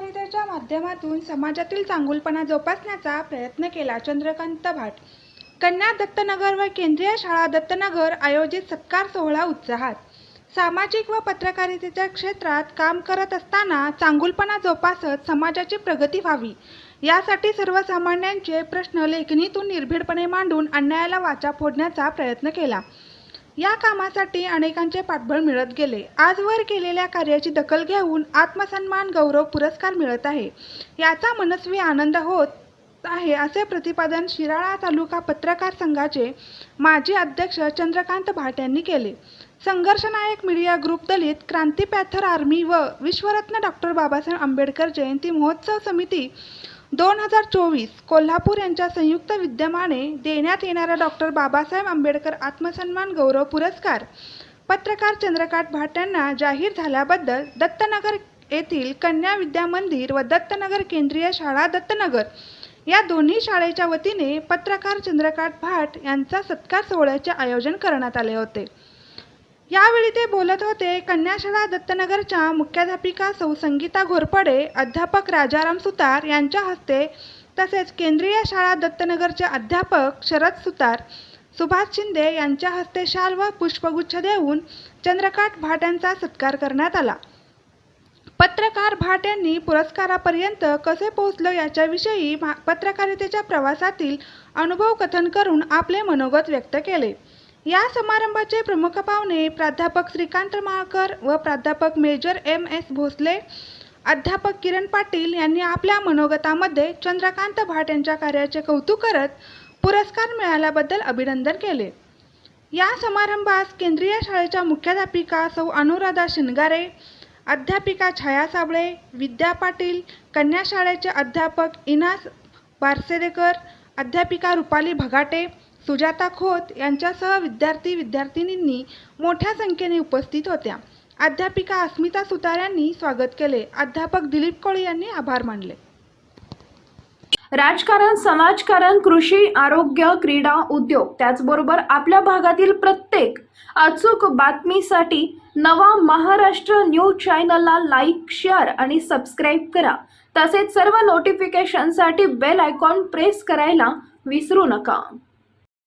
पत्रकारितेच्या माध्यमातून समाजातील चांगुलपणा जोपासण्याचा प्रयत्न केला चंद्रकांत भाट. कन्या दत्तनगर व केंद्रीय शाळा दत्तनगर आयोजित सत्कार सोहळा उत्साहात. सामाजिक व पत्रकारितेच्या क्षेत्रात काम करत असताना चांगुलपणा जोपासत समाजाची प्रगती व्हावी. यासाठी सर्वसामान्यांचे प्रश्न लेखणीतून निर्भीडपणे मांडून अन्यायाला वाचा फोडण्याचा प्रयत्न केला. या कामासाठी अनेकांचे पाठबळ मिळत गेले. आजवर केलेल्या कार्याची दखल घेऊन आत्मसन्मान गौरव पुरस्कार मिळत आहे. याचा मनस्वी आनंद होत आहे असे प्रतिपादन शिराळा तालुका पत्रकार संघाचे माजी अध्यक्ष चंद्रकांत भाट यांनी केले. Sangharshnayak media group Dalit Kranti panther army व विश्वरत्न डॉक्टर बाबासाहेब आंबेडकर जयंती महोत्सव समिती दोन हजार चोवीस कोल्हापूर यांच्या संयुक्त विद्यमाने देण्यात येणारा डॉक्टर बाबासाहेब आंबेडकर आत्मसन्मान गौरव पुरस्कार पत्रकार चंद्रकांत भाट यांना जाहीर झाल्याबद्दल दत्तनगर येथील कन्या विद्या मंदिर व दत्तनगर केंद्रीय शाळा दत्तनगर या दोन्ही शाळेच्या वतीने पत्रकार चंद्रकांत भाट यांचा सत्कार सोहळ्याचे आयोजन करण्यात आले होते. यावेळी ते बोलत होते कन्याशाळा दत्तनगरच्या मुख्याध्यापिका सौ संगीता घोरपडे अध्यापक राजाराम सुतार यांच्या हस्ते तसेच केंद्रीय शाळा दत्तनगरचे अध्यापक शरद सुतार सुभाष शिंदे यांच्या हस्ते शाल व पुष्पगुच्छ देऊन चंद्रकांत भाट यांचा सत्कार करण्यात आला. पत्रकार भाट यांनी पुरस्कारापर्यंत कसे पोहोचलं याच्याविषयी भा- पत्रकारितेच्या प्रवासातील अनुभव कथन करून आपले मनोगत व्यक्त केले. या समारंभाचे प्रमुख पाहुणे प्राध्यापक श्रीकांत माळकर व प्राध्यापक मेजर एम एस भोसले अध्यापक किरण पाटील यांनी आपल्या मनोगतामध्ये चंद्रकांत भाट यांच्या कार्याचे कौतुक करत पुरस्कार मिळाल्याबद्दल अभिनंदन केले. या समारंभास केंद्रीय शाळेच्या मुख्याध्यापिका सौ अनुराधा शिनगारे अध्यापिका छाया साबळे विद्या पाटील कन्या शाळेचे अध्यापक इनास बारसेदेकर अध्यापिका रुपाली भगाटे सुजाता खोत यांच्यासह विद्यार्थी विद्यार्थिनींनी मोठ्या संख्येने उपस्थित होत्या. अध्यापिका अस्मिता सुतार यांनी स्वागत केले. अध्यापक दिलीप कोळी यांनी आभार मानले. राजकारण समाजकारण कृषी आरोग्य क्रीडा उद्योग त्याचबरोबर आपल्या भागातील प्रत्येक अचूक बातमीसाठी नवा महाराष्ट्र न्यूज चॅनलला लाईक शेअर आणि सबस्क्राईब करा. तसेच सर्व नोटिफिकेशनसाठी बेल आयकॉन प्रेस करायला विसरू नका.